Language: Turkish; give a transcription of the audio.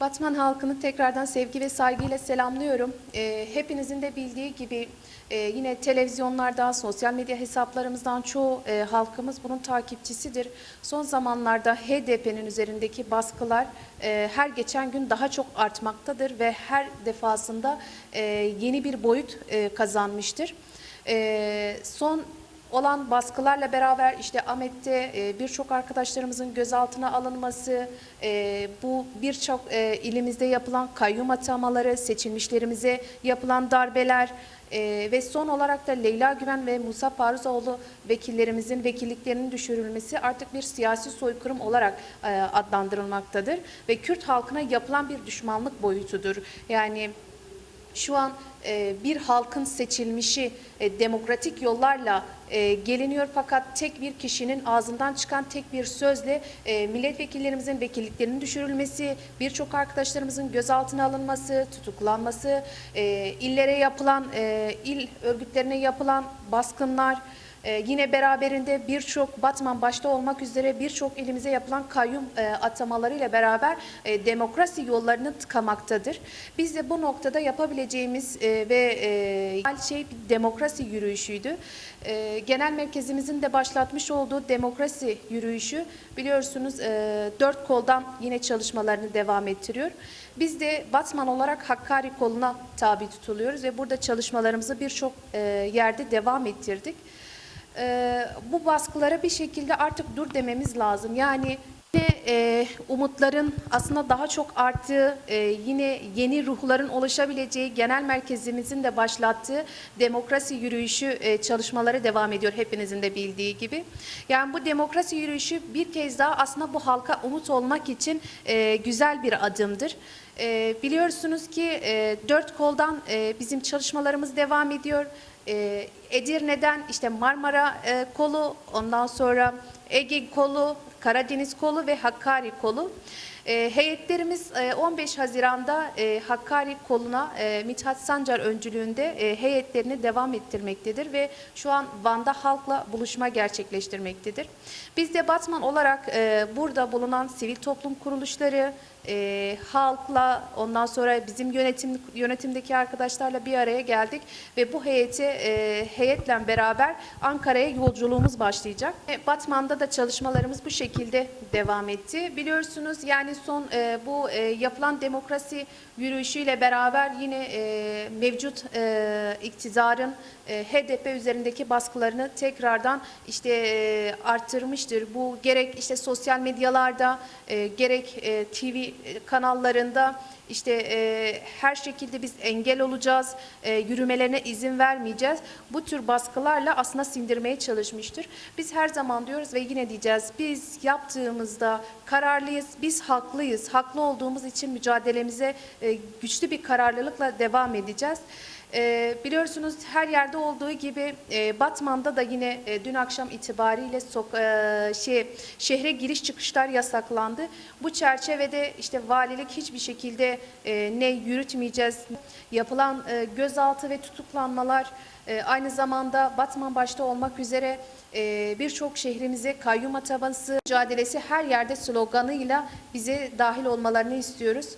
Batman halkını tekrardan sevgi ve saygıyla selamlıyorum. Ee, hepinizin de bildiği gibi e, yine televizyonlardan, sosyal medya hesaplarımızdan çoğu e, halkımız bunun takipçisidir. Son zamanlarda HDP'nin üzerindeki baskılar e, her geçen gün daha çok artmaktadır ve her defasında e, yeni bir boyut e, kazanmıştır. E, son olan baskılarla beraber işte Ahmet'te e, birçok arkadaşlarımızın gözaltına alınması, e, bu birçok e, ilimizde yapılan kayyum atamaları, seçilmişlerimize yapılan darbeler ve son olarak da Leyla Güven ve Musa Paruzoğlu vekillerimizin vekilliklerinin düşürülmesi artık bir siyasi soykırım olarak adlandırılmaktadır ve Kürt halkına yapılan bir düşmanlık boyutudur. Yani şu an e, bir halkın seçilmişi e, demokratik yollarla e, geliniyor fakat tek bir kişinin ağzından çıkan tek bir sözle milletvekillerimizin vekilliklerinin düşürülmesi, birçok arkadaşlarımızın gözaltına alınması, tutuklanması, illere yapılan, il örgütlerine yapılan baskınlar, ee, yine beraberinde birçok Batman başta olmak üzere birçok ilimize yapılan kayyum e, atamalarıyla beraber e, demokrasi yollarını tıkamaktadır. Biz de bu noktada yapabileceğimiz e, ve e, şey demokrasi yürüyüşüydü. Genel merkezimizin de başlatmış olduğu demokrasi yürüyüşü biliyorsunuz dört koldan yine çalışmalarını devam ettiriyor. Biz de Batman olarak Hakkari koluna tabi tutuluyoruz ve burada çalışmalarımızı birçok yerde devam ettirdik e, bu baskılara bir şekilde artık dur dememiz lazım. Yani yine e, umutların aslında daha çok arttığı, e, yine yeni ruhların ulaşabileceği genel merkezimizin de başlattığı demokrasi yürüyüşü e, çalışmaları devam ediyor hepinizin de bildiği gibi. Yani bu demokrasi yürüyüşü bir kez daha aslında bu halka umut olmak için e, güzel bir adımdır. E, biliyorsunuz ki e, dört koldan e, bizim çalışmalarımız devam ediyor. E, Edirne'den işte Marmara e, kolu, ondan sonra Ege kolu, Karadeniz kolu ve Hakkari kolu. E, heyetlerimiz e, 15 Haziran'da e, Hakkari koluna e, Mithat Sancar öncülüğünde e, heyetlerini devam ettirmektedir ve şu an Van'da halkla buluşma gerçekleştirmektedir. Biz de Batman olarak e, burada bulunan sivil toplum kuruluşları, e, halkla ondan sonra bizim yönetim yönetimdeki arkadaşlarla bir araya geldik ve bu heyeti e, heyetle beraber Ankara'ya yolculuğumuz başlayacak. E, Batman'da da çalışmalarımız bu şekilde devam etti. Biliyorsunuz yani son e, bu e, yapılan demokrasi yürüyüşüyle beraber yine e, mevcut e, iktidarın e, HDP üzerindeki baskılarını tekrardan işte e, arttırmıştır. Bu gerek işte sosyal medyalarda e, gerek e, TV kanallarında işte e, her şekilde biz engel olacağız, e, yürümelerine izin vermeyeceğiz. Bu tür baskılarla aslında sindirmeye çalışmıştır. Biz her zaman diyoruz ve yine diyeceğiz biz yaptığımızda kararlıyız, biz haklıyız. Haklı olduğumuz için mücadelemize e, güçlü bir kararlılıkla devam edeceğiz. E, biliyorsunuz her yerde olduğu gibi e, Batman'da da yine e, dün akşam itibariyle e, şey, şehre giriş çıkışlar yasaklandı. Bu çerçevede işte valilik hiçbir şekilde ne yürütmeyeceğiz. Yapılan gözaltı ve tutuklanmalar aynı zamanda Batman başta olmak üzere birçok şehrimize kayyum ataması mücadelesi her yerde sloganıyla bize dahil olmalarını istiyoruz.